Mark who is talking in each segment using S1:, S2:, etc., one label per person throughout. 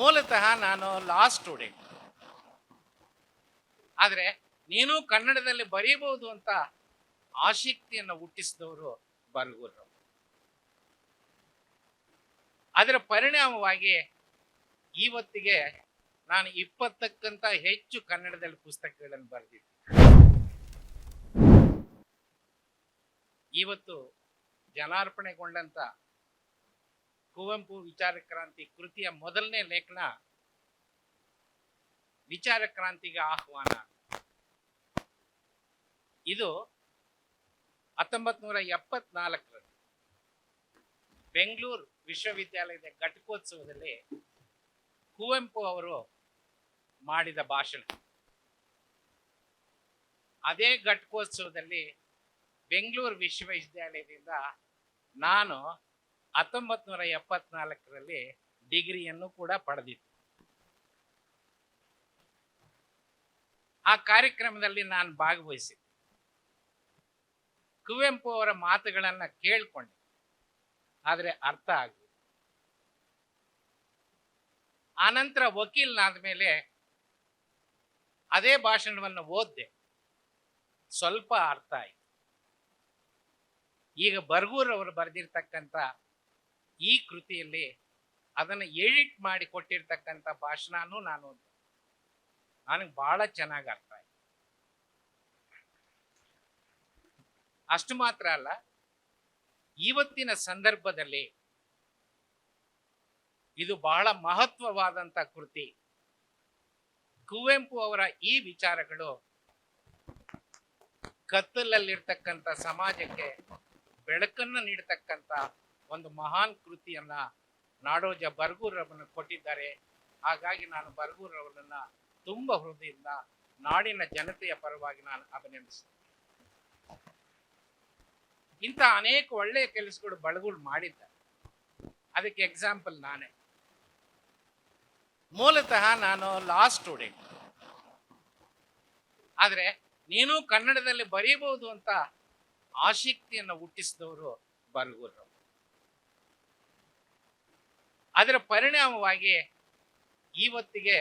S1: ಮೂಲತಃ ನಾನು ಲಾ ಸ್ಟೂಡೆಂಟ್ ಆದರೆ ನೀನು ಕನ್ನಡದಲ್ಲಿ ಬರೀಬಹುದು ಅಂತ ಆಸಕ್ತಿಯನ್ನು ಹುಟ್ಟಿಸಿದವರು ಬರಗೂರು ಅದರ ಪರಿಣಾಮವಾಗಿ ಇವತ್ತಿಗೆ ನಾನು ಇಪ್ಪತ್ತಕ್ಕಿಂತ ಹೆಚ್ಚು ಕನ್ನಡದಲ್ಲಿ ಪುಸ್ತಕಗಳನ್ನು ಬರೆದಿದ್ದೆ ಇವತ್ತು ಜನಾರ್ಪಣೆಗೊಂಡಂತ ಕುವೆಂಪು ವಿಚಾರ ಕ್ರಾಂತಿ ಕೃತಿಯ ಮೊದಲನೇ ಲೇಖನ ವಿಚಾರ ಕ್ರಾಂತಿಗೆ ಆಹ್ವಾನ. ಇದು ಹತ್ತೊಂಬತ್ ನೂರ ಬೆಂಗಳೂರು ವಿಶ್ವವಿದ್ಯಾಲಯದ ಘಟಕೋತ್ಸವದಲ್ಲಿ ಕುವೆಂಪು ಅವರು ಮಾಡಿದ ಭಾಷಣ. ಅದೇ ಘಟಕೋತ್ಸವದಲ್ಲಿ ಬೆಂಗಳೂರು ವಿಶ್ವವಿದ್ಯಾಲಯದಿಂದ ನಾನು ಹತ್ತೊಂಬತ್ ನೂರ ಎಪ್ಪತ್ನಾಲ್ಕರಲ್ಲಿ ಡಿಗ್ರಿಯನ್ನು ಕೂಡ ಪಡೆದಿತ್ತು. ಆ ಕಾರ್ಯಕ್ರಮದಲ್ಲಿ ನಾನು ಭಾಗವಹಿಸಿದ್ದೆ ಕುವೆಂಪು ಅವರ ಮಾತುಗಳನ್ನ ಕೇಳ್ಕೊಂಡೆ. ಆದರೆ ಅರ್ಥ ಆಗಲಿಲ್ಲ. ಆನಂತರ ವಕೀಲನಾದ ಮೇಲೆ ಅದೇ ಭಾಷಣವನ್ನು ಓದ್ದೆ. ಸ್ವಲ್ಪ ಅರ್ಥ ಆಯ್ತು. ಈಗ ಬರ್ಗೂರ್ ಅವರು ಬರೆದಿರ್ತಕ್ಕಂಥ ಈ ಕೃತಿಯಲ್ಲಿ ಅದನ್ನು ಎಡಿಟ್ ಮಾಡಿ ಕೊಟ್ಟಿರ್ತಕ್ಕಂಥ ಭಾಷಣನೂ ನಾನು ನನಗೆ ಬಹಳ ಚೆನ್ನಾಗಿ ಅರ್ಥ ಆಯ್ತು. ಅಷ್ಟು ಮಾತ್ರ ಅಲ್ಲ ಇವತ್ತಿನ ಸಂದರ್ಭದಲ್ಲಿ ಇದು ಬಹಳ ಮಹತ್ವವಾದಂತ ಕೃತಿ. ಕುವೆಂಪು ಅವರ ಈ ವಿಚಾರಗಳು ಕತ್ತಲಲ್ಲಿರ್ತಕ್ಕಂಥ ಸಮಾಜಕ್ಕೆ ಬೆಳಕನ್ನು ನೀಡತಕ್ಕಂಥ ಒಂದು ಮಹಾನ್ ಕೃತಿಯನ್ನ ನಾಡೋಜ ಬರ್ಗೂರವರನ್ನು ಕೊಟ್ಟಿದ್ದಾರೆ. ಹಾಗಾಗಿ ನಾನು ಬರ್ಗೂರವರನ್ನ ತುಂಬ ಹೃದಯದಿಂದ ನಾಡಿನ ಜನತೆಯ ಪರವಾಗಿ ನಾನು ಅಭಿನಂದಿಸ್ತೇನೆ. ಇಂಥ ಅನೇಕ ಒಳ್ಳೆಯ ಕೆಲಸಗಳು ಬಳಗುಳು ಮಾಡಿದ್ದಾರೆ. ಅದಕ್ಕೆ ಎಕ್ಸಾಂಪಲ್ ನಾನೇ. ಮೂಲತಃ ನಾನು ಲಾ ಸ್ಟೂಡೆಂಟ್ ಆದರೆ ನೀನು ಕನ್ನಡದಲ್ಲಿ ಬರೀಬಹುದು ಅಂತ ಆಸಕ್ತಿಯನ್ನು ಹುಟ್ಟಿಸಿದವರು ಬರ್ಗೂರು ಅದರ ಪರಿಣಾಮವಾಗಿ ಇವತ್ತಿಗೆ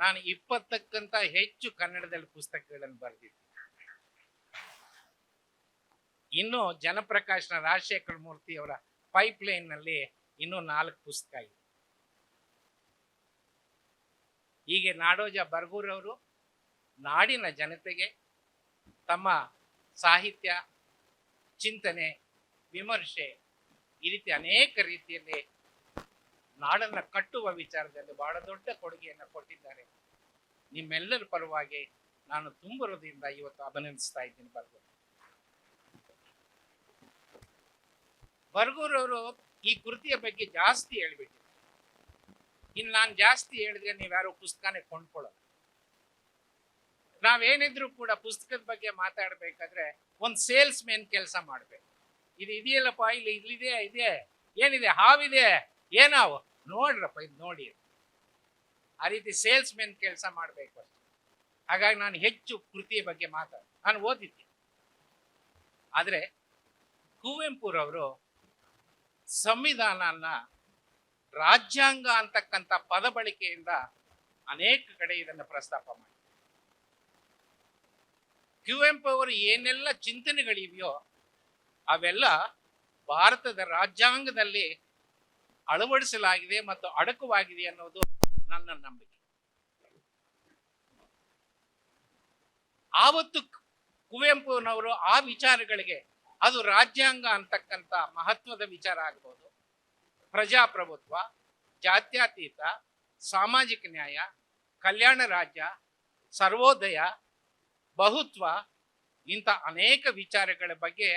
S1: ನಾನು ಇಪ್ಪತ್ತಕ್ಕಿಂತ ಹೆಚ್ಚು ಕನ್ನಡದಲ್ಲಿ ಪುಸ್ತಕಗಳನ್ನು ಬರೆದಿದ್ದೆ ಇನ್ನು ಜನಪ್ರಕಾಶ್ನ ರಾಜಶೇಖರ ಲೈನ್ನಲ್ಲಿ ಇನ್ನೂ ನಾಲ್ಕು ಪುಸ್ತಕ ಇದೆ. ಹೀಗೆ ನಾಡೋಜ ಬರ್ಗೂರವರು ನಾಡಿನ ಜನತೆಗೆ ತಮ್ಮ ಸಾಹಿತ್ಯ, ಚಿಂತನೆ, ವಿಮರ್ಶೆ ಈ ರೀತಿ ಅನೇಕ ರೀತಿಯಲ್ಲಿ ನಾಡನ್ನ ಕಟ್ಟುವ ವಿಚಾರದಲ್ಲಿ ಬಹಳ ದೊಡ್ಡ ಕೊಡುಗೆಯನ್ನು ಕೊಟ್ಟಿದ್ದಾರೆ. ನಿಮ್ಮೆಲ್ಲರ ಪರವಾಗಿ ನಾನು ತುಂಬ ಹೃದಯದಿಂದ ಇವತ್ತು ಅಭಿನಂದಿಸ್ತಾ ಇದ್ದೀನಿ ಬರ್ಗೂರು. ಬರ್ಗೂರವರು ಈ ಕೃತಿಯ ಬಗ್ಗೆ ಜಾಸ್ತಿ ಹೇಳ್ಬಿಟ್ಟು ಇನ್ನು ನಾನು ಜಾಸ್ತಿ ಹೇಳಿದ್ರೆ ನೀವ್ಯಾರು ಪುಸ್ತಕನೇ ಕೊಂಡ್ಕೊಳ್ಳೋದು ನಾವೇನಿದ್ರು ಕೂಡ ಪುಸ್ತಕದ ಬಗ್ಗೆ ಮಾತಾಡ್ಬೇಕಾದ್ರೆ ಒಂದು ಸೇಲ್ಸ್ ಮೆನ್ ಕೆಲಸ ಮಾಡ್ಬೇಕು. ಇದು ಇದೆಯಲ್ಲಪ್ಪ, ಇಲ್ಲಿ ಇಲ್ಲಿದೆ, ಇದೆ, ಏನಿದೆ, ಹಾವಿದೆ ಏನಾವು ನೋಡ್ರಪ್ಪ, ಇದು ನೋಡಿ. ಆ ರೀತಿ ಸೇಲ್ಸ್ ಮೆನ್ ಕೆಲಸ ಮಾಡಬೇಕು ಹಾಗಾಗಿ ನಾನು ಹೆಚ್ಚು ಕೃತಿಯ ಬಗ್ಗೆ ಮಾತಾಡ ನಾನು ಓದಿದ್ದೆ. ಆದರೆ ಕುವೆಂಪುರವರು ಸಂವಿಧಾನನ ರಾಜ್ಯಾಂಗ ಅಂತಕ್ಕಂಥ ಪದ ಬಳಕೆಯಿಂದ ಅನೇಕ ಕಡೆ ಇದನ್ನು ಪ್ರಸ್ತಾಪ ಮಾಡಿ ಕುವೆಂಪು ಅವರು ಏನೆಲ್ಲ ಚಿಂತನೆಗಳಿವೆಯೋ, ಅವೆಲ್ಲ ಭಾರತದ ರಾಜ್ಯಾಂಗದಲ್ಲಿ ಅಳವಡಿಸಲಾಗಿದೆ ಮತ್ತು ಅಡಕವಾಗಿದೆ ಅನ್ನೋದು ನನ್ನ ನಂಬಿಕೆ. ಆವತ್ತು ಕುವೆಂಪುನವರು ಆ ವಿಚಾರಗಳಿಗೆ ಅದು ರಾಜ್ಯಾಂಗ ಅಂತಕ್ಕಂಥ ಮಹತ್ವದ ವಿಚಾರ ಆಗ್ಬೋದು. ಪ್ರಜಾಪ್ರಭುತ್ವ, ಜಾತ್ಯತೀತ, ಸಾಮಾಜಿಕ ನ್ಯಾಯ, ಕಲ್ಯಾಣ ರಾಜ್ಯ, ಸರ್ವೋದಯ, ಬಹುತ್ವ ಇಂಥ ಅನೇಕ ವಿಚಾರಗಳ ಬಗ್ಗೆ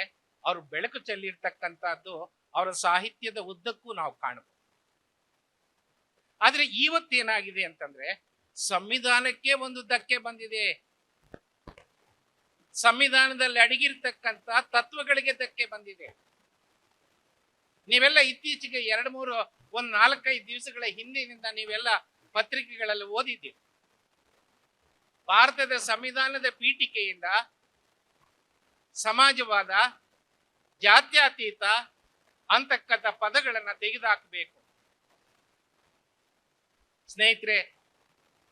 S1: ಅವರು ಬೆಳಕು ಚೆಲ್ಲಿರ್ತಕ್ಕಂಥದ್ದು ಅವರ ಸಾಹಿತ್ಯದ ಉದ್ದಕ್ಕೂ ನಾವು ಕಾಣಬಹುದು. ಆದ್ರೆ ಇವತ್ತೇನಾಗಿದೆ ಅಂತಂದ್ರೆ ಸಂವಿಧಾನಕ್ಕೆ ಒಂದು ಧಕ್ಕೆ ಬಂದಿದೆ. ಸಂವಿಧಾನದಲ್ಲಿ ಅಡಗಿರ್ತಕ್ಕಂಥ ತತ್ವಗಳಿಗೆ ಧಕ್ಕೆ ಬಂದಿದೆ. ನೀವೆಲ್ಲ ಇತ್ತೀಚೆಗೆ ಎರಡು ಮೂರು, ಒಂದ್ ನಾಲ್ಕೈದು ದಿವಸಗಳ ಹಿಂದಿನಿಂದ ನೀವೆಲ್ಲ ಪತ್ರಿಕೆಗಳಲ್ಲಿ ಓದಿದ್ದೀರಿ. ಭಾರತದ ಸಂವಿಧಾನದ ಪೀಠಿಕೆಯಿಂದ ಸಮಾಜವಾದ, ಜಾತ್ಯತೀತ ಅಂತಕ್ಕಂಥ ಪದಗಳನ್ನ ತೆಗೆದುಹಾಕಬೇಕು ಸ್ನೇಹಿತರೆ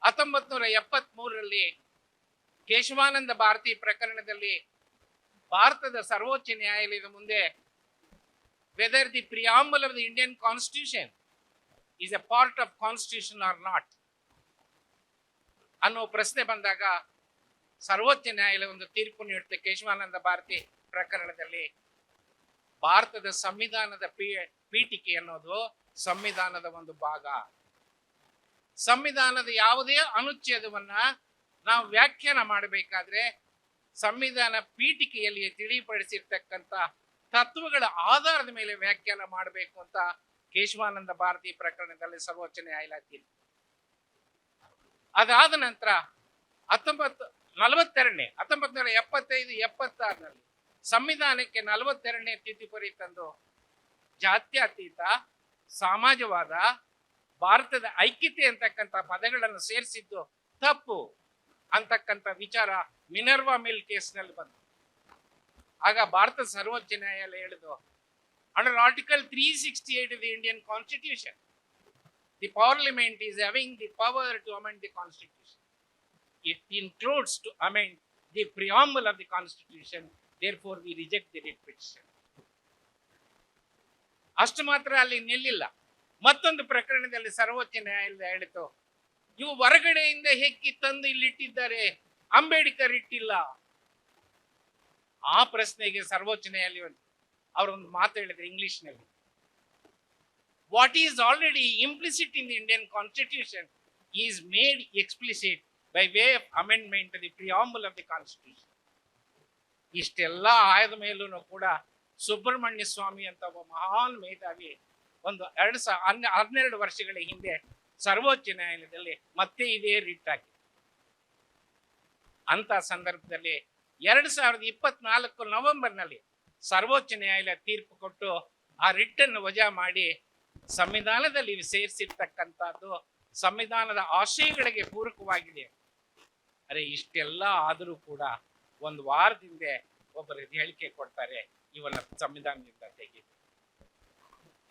S1: ಹತ್ತೊಂಬತ್ ನೂರ ಎಪ್ಪತ್ತ್ ಮೂರರಲ್ಲಿ ಕೇಶವಾನಂದ ಭಾರತಿ ಪ್ರಕರಣದಲ್ಲಿ ಭಾರತದ ಸರ್ವೋಚ್ಚ ನ್ಯಾಯಾಲಯದ ಮುಂದೆ whether the preamble of the Indian constitution is a part of constitution or not ಅನ್ನೋ ಪ್ರಶ್ನೆ ಬಂದಾಗ ಸರ್ವೋಚ್ಚ ನ್ಯಾಯಾಲಯ ಒಂದು ತೀರ್ಪು ನೀಡುತ್ತೆ ಕೇಶವಾನಂದ ಭಾರತಿ ಪ್ರಕರಣದಲ್ಲಿ. ಭಾರತದ ಸಂವಿಧಾನದ ಪೀ, ಪೀಠಿಕೆ ಅನ್ನೋದು ಸಂವಿಧಾನದ ಒಂದು ಭಾಗ. ಸಂವಿಧಾನದ ಯಾವುದೇ ಅನುಚ್ಛೇದವನ್ನ ನಾವು ವ್ಯಾಖ್ಯಾನ ಮಾಡಬೇಕಾದ್ರೆ ಸಂವಿಧಾನ ಪೀಠಿಕೆಯಲ್ಲಿ ತಿಳಿಪಡಿಸಿರ್ತಕ್ಕಂಥ ತತ್ವಗಳ ಆಧಾರದ ಮೇಲೆ ವ್ಯಾಖ್ಯಾನ ಮಾಡಬೇಕು ಅಂತ ಕೇಶವಾನಂದ ಭಾರತಿ ಪ್ರಕರಣದಲ್ಲಿ ಸರ್ವೋಚ್ಚ ನ್ಯಾಯಾಲಯ ತೀರ್ಪು ಅದಾದ ನಂತರ ಹತ್ತೊಂಬತ್ತು, ನಲವತ್ತೆರಡನೇ ಹತ್ತೊಂಬತ್ತು ನೂರ ಎಪ್ಪತ್ತೈದು, ಎಪ್ಪತ್ತಾರರಲ್ಲಿ ಸಂವಿಧಾನಕ್ಕೆ ನಲವತ್ತೆರಡನೇ ತಿದ್ದುಪಡಿ ತಂದು ಜಾತ್ಯತೀತ, ಸಮಾಜವಾದ, ಭಾರತದ ಐಕ್ಯತೆ ಅಂತಕ್ಕಂಥ ಪದಗಳನ್ನು ಸೇರಿಸಿದ್ದು ತಪ್ಪು ಅಂತಕ್ಕಂಥ ವಿಚಾರ ಮಿನರ್ವಾ ಮಿಲ್ ಕೇಸ್ನಲ್ಲಿ ಬಂತು. ಆಗ ಭಾರತ ಸರ್ವೋಚ್ಚ ನ್ಯಾಯಾಲಯ ಹೇಳಿದು under article three sixty eight the Indian constitution the parliament is having the power to amend the constitution it includes to amend the preamble of the constitution we reject the writ petition. ಅಷ್ಟು ಮಾತ್ರ ಅಲ್ಲಿ ನಿಲ್ಲಿಲ್ಲ. ಮತ್ತೊಂದು ಪ್ರಕರಣದಲ್ಲಿ ಸರ್ವೋಚ್ಚ ನ್ಯಾಯಾಲಯ ಹೇಳಿತು, ಇವು ಹೊರಗಡೆಯಿಂದ ಹೆಕ್ಕಿ ತಂದು ಇಲ್ಲಿ ಇಟ್ಟಿದ್ದಾರೆ ಅಂಬೇಡ್ಕರ್ ಇಟ್ಟಿಲ್ಲ. ಆ ಪ್ರಶ್ನೆಗೆ ಸರ್ವೋಚ್ಚ ನ್ಯಾಯಾಲಯ ಅವರೊಂದು ಮಾತು ಹೇಳಿದ್ರು ಇಂಗ್ಲಿಷ್ನಲ್ಲಿ. What is already implicit in the Indian constitution is made explicit by way of amendment the preamble of the constitution ಇಷ್ಟೆಲ್ಲ ಆಯದ ಮೇಲೂ ಕೂಡ ಸುಬ್ರಹ್ಮಣ್ಯ ಸ್ವಾಮಿ ಅಂತ ಒಬ್ಬ ಮಹಾನ್ ಮೇಧಾವಿ ಒಂದು ಎರಡು ಸಾ ಹನ್ನೆ ಹನ್ನೆರಡು ವರ್ಷಗಳ ಹಿಂದೆ ಸರ್ವೋಚ್ಚ ನ್ಯಾಯಾಲಯದಲ್ಲಿ ಮತ್ತೆ ಇದೇ ರಿಟ್ ಹಾಕಿ ಅಂತ ಸಂದರ್ಭದಲ್ಲಿ ಎರಡು ಸಾವಿರದ ಇಪ್ಪತ್ನಾಲ್ಕು ನವೆಂಬರ್ನಲ್ಲಿ ಸರ್ವೋಚ್ಚ ನ್ಯಾಯಾಲಯ ತೀರ್ಪು ಕೊಟ್ಟು ಆ ರಿಟ್ ಅನ್ನು ವಜಾ ಮಾಡಿ ಸಂವಿಧಾನದಲ್ಲಿ ಸೇರಿಸಿರ್ತಕ್ಕಂಥದ್ದು ಸಂವಿಧಾನದ ಆಶಯಗಳಿಗೆ ಪೂರಕವಾಗಿದೆ. ಅರೆ ಇಷ್ಟೆಲ್ಲ ಆದರೂ ಕೂಡ ಒಂದು ಹಿಂದೆ ಒಬ್ಬರು ಹೇಳಿಕೆ ಕೊಡ್ತಾರೆ ಇವನ್ನ ಸಂವಿಧಾನದಿಂದ ತೆಗಿ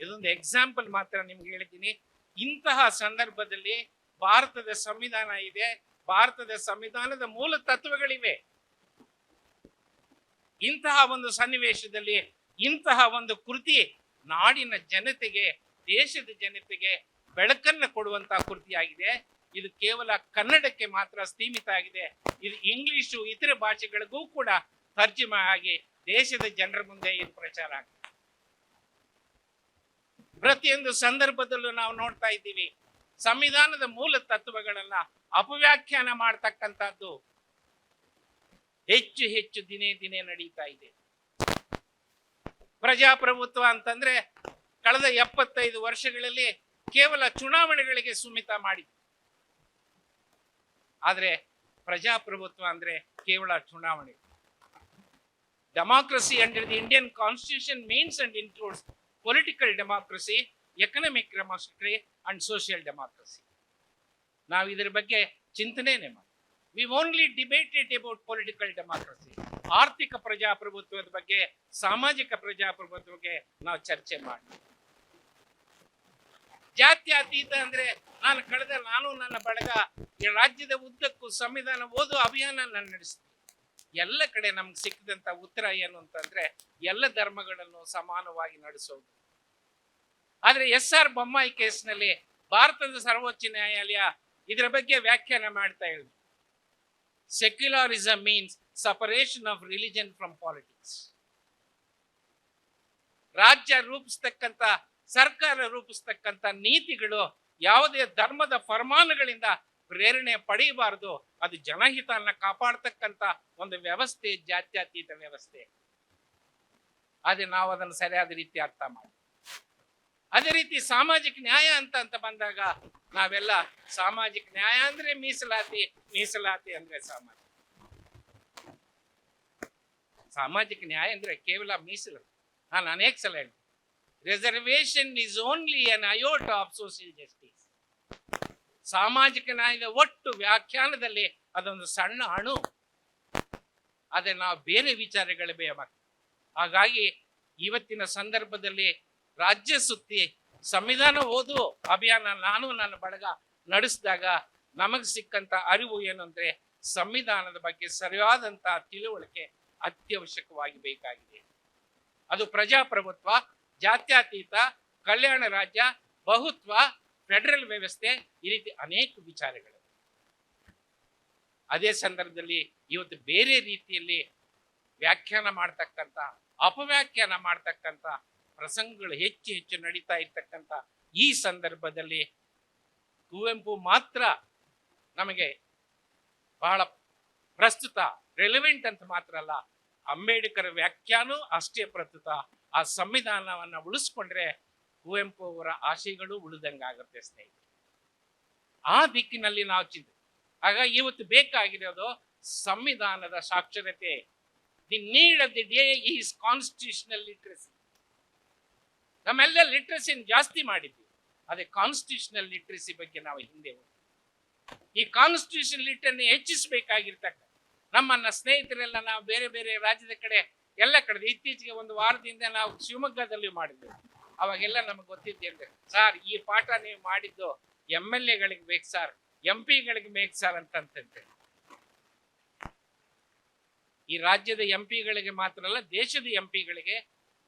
S1: ಇದೊಂದು ಎಕ್ಸಾಂಪಲ್ ಮಾತ್ರ ನಿಮ್ಗೆ ಹೇಳ್ತೀನಿ ಇಂತಹ ಸಂದರ್ಭದಲ್ಲಿ ಭಾರತದ ಸಂವಿಧಾನ ಇದೆ, ಭಾರತದ ಸಂವಿಧಾನದ ಮೂಲ ತತ್ವಗಳಿವೆ. ಇಂತಹ ಒಂದು ಸನ್ನಿವೇಶದಲ್ಲಿ, ಇಂತಹ ಒಂದು ಕೃತಿ ನಾಡಿನ ಜನತೆಗೆ, ದೇಶದ ಜನತೆಗೆ ಬೆಳಕನ್ನು ಕೊಡುವಂತಹ ಕೃತಿಯಾಗಿದೆ. ಇದು ಕೇವಲ ಕನ್ನಡಕ್ಕೆ ಮಾತ್ರ ಸೀಮಿತ ಆಗಿದೆ. ಇದು ಇಂಗ್ಲಿಷು ಇತರ ಭಾಷೆಗಳಿಗೂ ಕೂಡ ತರ್ಜುಮೆ ಆಗಿ ದೇಶದ ಜನರ ಮುಂದೆ ಇದು ಪ್ರಚಾರ ಆಗ್ತದೆ ಪ್ರತಿಯೊಂದು ಸಂದರ್ಭದಲ್ಲೂ ನಾವು ನೋಡ್ತಾ ಇದ್ದೀವಿ, ಸಂವಿಧಾನದ ಮೂಲ ತತ್ವಗಳನ್ನ ಅಪವ್ಯಾಖ್ಯಾನ ಮಾಡ್ತಕ್ಕಂಥದ್ದು ಹೆಚ್ಚು ಹೆಚ್ಚು ದಿನೇ ದಿನೇ ನಡೀತಾ ಇದೆ. ಪ್ರಜಾಪ್ರಭುತ್ವ ಅಂತಂದ್ರೆ ಕಳೆದ ಎಪ್ಪತ್ತೈದು ವರ್ಷಗಳಲ್ಲಿ ಕೇವಲ ಚುನಾವಣೆಗಳಿಗೆ ಸುಮಿತ ಮಾಡಿದೆ ಆದ್ರೆ ಪ್ರಜಾಪ್ರಭುತ್ವ ಅಂದರೆ ಕೇವಲ ಚುನಾವಣೆ. Democracy under the Indian constitution means and includes political democracy economic democracy and social democracy ನಾವು ಇದರ ಬಗ್ಗೆ ಚಿಂತನೆನೇ ಮಾಡಿ. We only debated about political democracy ಆರ್ಥಿಕ ಪ್ರಜಾಪ್ರಭುತ್ವದ ಬಗ್ಗೆ, ಸಾಮಾಜಿಕ ಪ್ರಜಾಪ್ರಭುತ್ವ ಬಗ್ಗೆ ನಾವು ಚರ್ಚೆ ಮಾಡಿ. ಜಾತ್ಯತೀತ ಅಂದ್ರೆ ನಾನು ಕಳೆದ ನಾನು ನನ್ನ ಬಳಗ ಈ ರಾಜ್ಯದ ಉದ್ದಕ್ಕೂ ಸಂವಿಧಾನ ಓದು ಅಭಿಯಾನ ನಾನು ನಡೆಸ್ತೀನಿ ಎಲ್ಲ ಕಡೆ ನಮ್ಗೆ ಸಿಕ್ಕಿದಂತ ಉತ್ತರ ಏನು ಅಂತಂದ್ರೆ ಎಲ್ಲ ಧರ್ಮಗಳನ್ನು ಸಮಾನವಾಗಿ ನಡೆಸೋದು. ಆದ್ರೆ ಎಸ್ ಆರ್ ಬೊಮ್ಮಾಯಿ ಕೇಸ್ನಲ್ಲಿ ಭಾರತದ ಸರ್ವೋಚ್ಚ ನ್ಯಾಯಾಲಯ ಇದರ ಬಗ್ಗೆ ವ್ಯಾಖ್ಯಾನ ಮಾಡ್ತಾ ಹೇಳಿದ್ರು secularism means separation of religion from politics ರಾಜ್ಯ ರೂಪಿಸ್ತಕ್ಕಂಥ ಸರ್ಕಾರ ರೂಪಿಸ್ತಕ್ಕಂಥ ನೀತಿಗಳು ಯಾವುದೇ ಧರ್ಮದ ಫರ್ಮಾನುಗಳಿಂದ ಪ್ರೇರಣೆ ಪಡೆಯಬಾರದು. ಅದು ಜನಹಿತನ ಕಾಪಾಡ್ತಕ್ಕಂಥ ಒಂದು ವ್ಯವಸ್ಥೆ, ಜಾತ್ಯತೀತ ವ್ಯವಸ್ಥೆ. ಅದೇ ನಾವು ಅದನ್ನು ಸರಿಯಾದ ರೀತಿ ಅರ್ಥ ಮಾಡಿ ಅದೇ ರೀತಿ ಸಾಮಾಜಿಕ ನ್ಯಾಯ ಅಂತ ಅಂತ ಬಂದಾಗ ನಾವೆಲ್ಲ ಸಾಮಾಜಿಕ ನ್ಯಾಯ ಅಂದ್ರೆ ಮೀಸಲಾತಿ ಮೀಸಲಾತಿ ಅಂದ್ರೆ ಸಾಮಾಜಿಕ ಸಾಮಾಜಿಕ ನ್ಯಾಯ ಅಂದ್ರೆ ಕೇವಲ ಮೀಸಲು ನಾನು ಅನೇಕ ಸಲ ಹೇಳ್ತೀನಿ reservation is only an iota of social justice ಸಾಮಾಜಿಕ ನ್ಯಾಯದ ಒಟ್ಟು ವ್ಯಾಖ್ಯಾನದಲ್ಲಿ ಅದೊಂದು ಸಣ್ಣ ಅಣು. ಆದರೆ ನಾವು ಬೇರೆ ವಿಚಾರಗಳ ಬೇಯಬೇಕು ಹಾಗಾಗಿ ಇವತ್ತಿನ ಸಂದರ್ಭದಲ್ಲಿ ರಾಜ್ಯ ಸುತ್ತಿ ಸಂವಿಧಾನ ಓದು ಅಭಿಯಾನ ನಾನು ನನ್ನ ಬಳಗ ನಡೆಸಿದಾಗ ನಮಗೆ ಸಿಕ್ಕಂತ ಅರಿವು ಏನು ಅಂದ್ರೆ ಸಂವಿಧಾನದ ಬಗ್ಗೆ ಸರಿಯಾದಂಥ ತಿಳುವಳಿಕೆ ಅತ್ಯವಶ್ಯಕವಾಗಿ ಬೇಕಾಗಿದೆ. ಅದು ಪ್ರಜಾಪ್ರಭುತ್ವ ಜಾತ್ಯತೀತ, ಕಲ್ಯಾಣ ರಾಜ್ಯ, ಬಹುತ್ವ, ಫೆಡರಲ್ ವ್ಯವಸ್ಥೆ ಈ ರೀತಿ ಅನೇಕ ವಿಚಾರಗಳು ಅದೇ ಸಂದರ್ಭದಲ್ಲಿ ಇವತ್ತು ಬೇರೆ ರೀತಿಯಲ್ಲಿ ವ್ಯಾಖ್ಯಾನ ಮಾಡ್ತಕ್ಕಂಥ, ಅಪವ್ಯಾಖ್ಯಾನ ಮಾಡ್ತಕ್ಕಂಥ ಪ್ರಸಂಗಗಳು ಹೆಚ್ಚು ಹೆಚ್ಚು ನಡೀತಾ ಇರ್ತಕ್ಕಂಥ ಈ ಸಂದರ್ಭದಲ್ಲಿ ಕುವೆಂಪು ಮಾತ್ರ ನಮಗೆ ಬಹಳ ಪ್ರಸ್ತುತ ರೆಲಿವೆಂಟ್ ಅಂತ ಮಾತ್ರ ಅಲ್ಲ, ಅಂಬೇಡ್ಕರ್ ವ್ಯಾಖ್ಯಾನೂ ಅಷ್ಟೇ ಪ್ರಸ್ತುತ. ಆ ಸಂವಿಧಾನವನ್ನ ಉಳಿಸ್ಕೊಂಡ್ರೆ ಕುವೆಂಪು ಅವರ ಆಶಯಗಳು ಉಳಿದಂಗಾಗುತ್ತೆ ಸ್ನೇಹಿತರೆ. ಆ ದಿಕ್ಕಿನಲ್ಲಿ ನಾವು ಚಿಂತೆ. ಆಗ ಇವತ್ತು ಬೇಕಾಗಿರೋದು ಸಂವಿಧಾನದ ಸಾಕ್ಷರತೆ. The need of the day is constitutional literacy ನಮ್ಮೆಲ್ಲ ಲಿಟ್ರಸಿನ ಜಾಸ್ತಿ ಮಾಡಿದ್ವಿ ಅದೇ ಕಾನ್ಸ್ಟಿಟ್ಯೂಷನಲ್ ಲಿಟ್ರಸಿ ಬಗ್ಗೆ ನಾವು ಹಿಂದೆ. ಈ ಕಾನ್ಸ್ಟಿಟ್ಯೂಷನ್ ಲಿಟ್ರನ್ನು ಹೆಚ್ಚಿಸಬೇಕಾಗಿರ್ತಕ್ಕ ನಮ್ಮನ್ನ ಸ್ನೇಹಿತರೆಲ್ಲ ನಾವು ಬೇರೆ ಬೇರೆ ರಾಜ್ಯದ ಕಡೆ ಎಲ್ಲ ಕಡೆ ಇತ್ತೀಚೆಗೆ ಒಂದು ವಾರದಿಂದ ನಾವು ಶಿವಮೊಗ್ಗದಲ್ಲಿ ಮಾಡಿದ್ವಿ ಅವಾಗೆಲ್ಲ ನಮಗೆ ಗೊತ್ತಿದ್ದೇನೆ ಸರ್, ಈ ಪಾಠ ನೀವು ಮಾಡಿದ್ದು ಎಂ ಎಲ್ ಎಗಳಿಗೆ ಬೇಕು ಸರ್, ಎಂ ಪಿಗಳಿಗೆ ಬೇಕು ಸರ್ ಅಂತಂತಂತೆ. ಈ ರಾಜ್ಯದ ಎಂ ಪಿಗಳಿಗೆ ಮಾತ್ರ ಅಲ್ಲ, ದೇಶದ ಎಂ ಪಿಗಳಿಗೆ,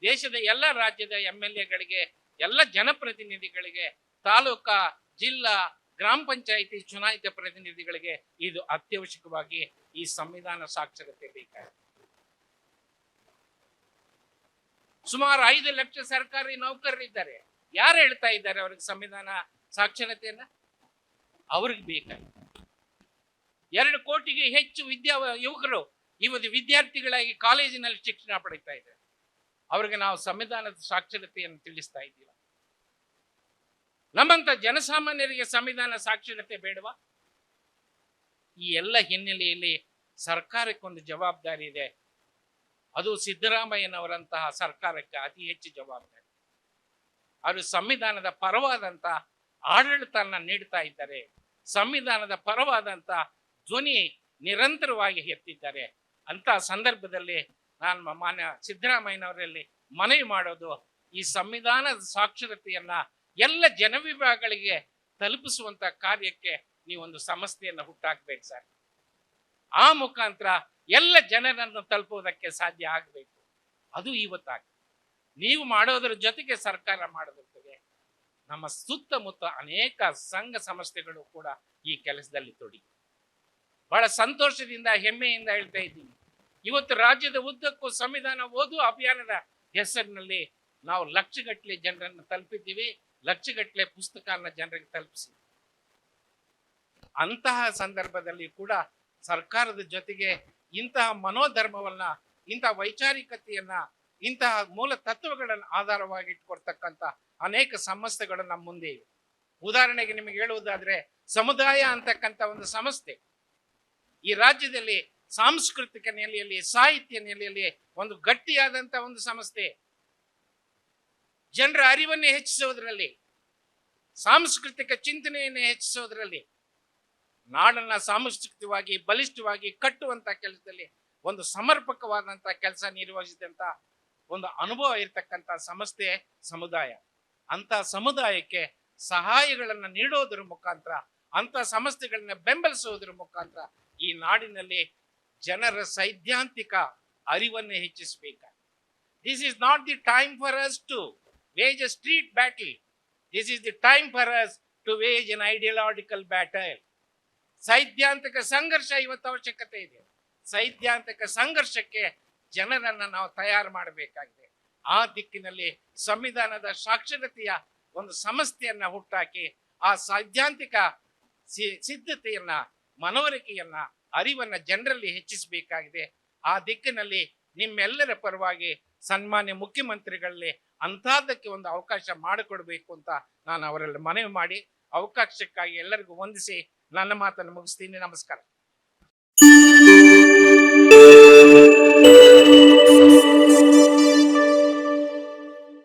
S1: ದೇಶದ ಎಲ್ಲ ರಾಜ್ಯದ ಎಂ ಎಲ್ ಎಗಳಿಗೆ, ಎಲ್ಲ ಜನಪ್ರತಿನಿಧಿಗಳಿಗೆ, ತಾಲೂಕಾ, ಜಿಲ್ಲಾ, ಗ್ರಾಮ ಪಂಚಾಯಿತಿ ಚುನಾಯಿತ ಪ್ರತಿನಿಧಿಗಳಿಗೆ ಇದು ಅತ್ಯವಶ್ಯಕವಾಗಿ ಈ ಸಂವಿಧಾನ ಸಾಕ್ಷರತೆ ಬೇಕಾಗಿದೆ. ಸುಮಾರು ಐದು ಲಕ್ಷ ಸರ್ಕಾರಿ ನೌಕರರಿದ್ದಾರೆ. ಯಾರು ಹೇಳ್ತಾ ಇದ್ದಾರೆ ಅವ್ರಿಗೆ ಸಂವಿಧಾನ ಸಾಕ್ಷರತೆಯನ್ನ? ಅವ್ರಿಗೆ ಬೇಕಾಗಿದೆ. ಎರಡು ಕೋಟಿಗೆ ಹೆಚ್ಚು ವಿದ್ಯಾ ಯುವಕರು ಇವತ್ತು ವಿದ್ಯಾರ್ಥಿಗಳಾಗಿ ಕಾಲೇಜಿನಲ್ಲಿ ಶಿಕ್ಷಣ ಪಡೀತಾ ಇದ್ದಾರೆ. ಅವ್ರಿಗೆ ನಾವು ಸಂವಿಧಾನದ ಸಾಕ್ಷರತೆಯನ್ನು ತಿಳಿಸ್ತಾ ಇದ್ದೀವಿ. ನಮ್ಮಂತ ಜನಸಾಮಾನ್ಯರಿಗೆ ಸಂವಿಧಾನ ಸಾಕ್ಷರತೆ ಬೇಡವಾ? ಈ ಎಲ್ಲ ಹಿನ್ನೆಲೆಯಲ್ಲಿ ಸರ್ಕಾರಕ್ಕೊಂದು ಜವಾಬ್ದಾರಿ ಇದೆ. ಅದು ಸಿದ್ದರಾಮಯ್ಯನವರಂತಹ ಸರ್ಕಾರಕ್ಕೆ ಅತಿ ಹೆಚ್ಚು ಜವಾಬ್ದಾರಿ. ಅವರು ಸಂವಿಧಾನದ ಪರವಾದಂಥ ಆಡಳಿತನ ನೀಡ್ತಾ ಇದ್ದಾರೆ. ಸಂವಿಧಾನದ ಪರವಾದಂಥ ಧ್ವನಿ ನಿರಂತರವಾಗಿ ಎತ್ತಿದ್ದಾರೆ. ಅಂತ ಸಂದರ್ಭದಲ್ಲಿ ನಾನು ಮಾನ್ಯ ಸಿದ್ದರಾಮಯ್ಯನವರಲ್ಲಿ ಮನವಿ ಮಾಡೋದು, ಈ ಸಂವಿಧಾನದ ಸಾಕ್ಷರತೆಯನ್ನ ಎಲ್ಲ ಜನವಿಭಾಗಗಳಿಗೆ ತಲುಪಿಸುವಂತ ಕಾರ್ಯಕ್ಕೆ ನೀವೊಂದು ಸಮಸ್ಯೆಯನ್ನು ಹುಟ್ಟಾಕ್ಬೇಕು ಸರ್. ಆ ಮುಖಾಂತರ ಎಲ್ಲ ಜನರನ್ನು ತಲುಪುವುದಕ್ಕೆ ಸಾಧ್ಯ ಆಗಬೇಕು. ಅದು ಇವತ್ತಾಗ. ನೀವು ಮಾಡೋದ್ರ ಜೊತೆಗೆ ಸರ್ಕಾರ ಮಾಡೋದಿರ್ತದೆ ನಮ್ಮ ಸುತ್ತಮುತ್ತ ಅನೇಕ ಸಂಘ ಸಂಸ್ಥೆಗಳು ಕೂಡ ಈ ಕೆಲಸದಲ್ಲಿ ತೊಡಗಿ ಬಹಳ ಸಂತೋಷದಿಂದ, ಹೆಮ್ಮೆಯಿಂದ ಹೇಳ್ತಾ ಇದ್ದೀನಿ. ಇವತ್ತು ರಾಜ್ಯದ ಉದ್ದಕ್ಕೂ ಸಂವಿಧಾನ ಓದು ಅಭಿಯಾನದ ಹೆಸರಿನಲ್ಲಿ ನಾವು ಲಕ್ಷಗಟ್ಟಲೆ ಜನರನ್ನು ತಲುಪಿದ್ದೀವಿ. ಲಕ್ಷಗಟ್ಟಲೆ ಪುಸ್ತಕನ ಜನರಿಗೆ ತಲುಪಿಸಿ ಅಂತಹ ಸಂದರ್ಭದಲ್ಲಿ ಕೂಡ ಸರ್ಕಾರದ ಜೊತೆಗೆ ಇಂತಹ ಮನೋಧರ್ಮವನ್ನ, ಇಂತಹ ವೈಚಾರಿಕತೆಯನ್ನ, ಇಂತಹ ಮೂಲ ತತ್ವಗಳನ್ನು ಆಧಾರವಾಗಿ ಇಟ್ಕೊಡ್ತಕ್ಕಂಥ ಅನೇಕ ಸಂಸ್ಥೆಗಳು ನಮ್ಮ ಮುಂದೆ ಇವೆ. ಉದಾಹರಣೆಗೆ ನಿಮಗೆ ಹೇಳುವುದಾದ್ರೆ, ಸಮುದಾಯ ಅಂತಕ್ಕಂಥ ಒಂದು ಸಂಸ್ಥೆ. ಈ ರಾಜ್ಯದಲ್ಲಿ ಸಾಂಸ್ಕೃತಿಕ ನೆಲೆಯಲ್ಲಿ, ಸಾಹಿತ್ಯ ನೆಲೆಯಲ್ಲಿ ಒಂದು ಗಟ್ಟಿಯಾದಂತ ಒಂದು ಸಂಸ್ಥೆ. ಜನರ ಅರಿವನ್ನೇ ಹೆಚ್ಚಿಸೋದ್ರಲ್ಲಿ ಸಾಂಸ್ಕೃತಿಕ ಚಿಂತನೆಯನ್ನೇ ಹೆಚ್ಚಿಸೋದ್ರಲ್ಲಿ ನಾಡನ್ನ ಸಾಂಸ್ಕೃತಿಕವಾಗಿ ಬಲಿಷ್ಠವಾಗಿ ಕಟ್ಟುವಂತ ಕೆಲಸದಲ್ಲಿ ಒಂದು ಸಮರ್ಪಕವಾದಂತ ಕೆಲಸ ನಿರ್ವಹಿಸಿದಂಥ ಒಂದು ಅನುಭವ ಇರತಕ್ಕಂತ ಸಂಸ್ಥೆ ಸಮುದಾಯ. ಅಂತ ಸಮುದಾಯಕ್ಕೆ ಸಹಾಯಗಳನ್ನ ನೀಡೋದ್ರ ಮುಖಾಂತರ ಅಂತ ಸಂಸ್ಥೆಗಳನ್ನ ಬೆಂಬಲಿಸೋದ್ರ ಮುಖಾಂತರ ಈ ನಾಡಿನಲ್ಲಿ ಜನರ ಸೈದ್ಧಾಂತಿಕ ಅರಿವನ್ನು ಹೆಚ್ಚಿಸಬೇಕು. This is not the time for us to wage a street battle this is the time for us to wage an ideological battle ಸೈದ್ಧಾಂತಿಕ ಸಂಘರ್ಷ ಇವತ್ತು ಅವಶ್ಯಕತೆ ಇದೆ. ಸೈದ್ಧಾಂತಿಕ ಸಂಘರ್ಷಕ್ಕೆ ಜನರನ್ನ ನಾವು ತಯಾರು ಮಾಡಬೇಕಾಗಿದೆ. ಆ ದಿಕ್ಕಿನಲ್ಲಿ ಸಂವಿಧಾನದ ಸಾಕ್ಷರತೆಯ ಒಂದು ಸಮಸ್ಯೆಯನ್ನ ಹುಟ್ಟಾಕಿ, ಆ ಸೈದ್ಧಾಂತಿಕ ಸಿದ್ಧತೆಯನ್ನ, ಮನವರಿಕೆಯನ್ನ, ಅರಿವನ್ನ ಜನರಲ್ಲಿ ಹೆಚ್ಚಿಸಬೇಕಾಗಿದೆ. ಆ ದಿಕ್ಕಿನಲ್ಲಿ ನಿಮ್ಮೆಲ್ಲರ ಪರವಾಗಿ ಸನ್ಮಾನ್ಯ ಮುಖ್ಯಮಂತ್ರಿಗಳಲ್ಲಿ ಅಂಥದ್ದಕ್ಕೆ ಒಂದು ಅವಕಾಶ ಮಾಡಿಕೊಡ್ಬೇಕು ಅಂತ ನಾನು ಅವರಲ್ಲಿ ಮನವಿ ಮಾಡಿ, ಅವಕಾಶಕ್ಕಾಗಿ ಎಲ್ಲರಿಗೂ ವಂದಿಸಿ ನನ್ನ ಮಾತನ್ನು ಮುಗಿಸ್ತೀನಿ ನಮಸ್ಕಾರ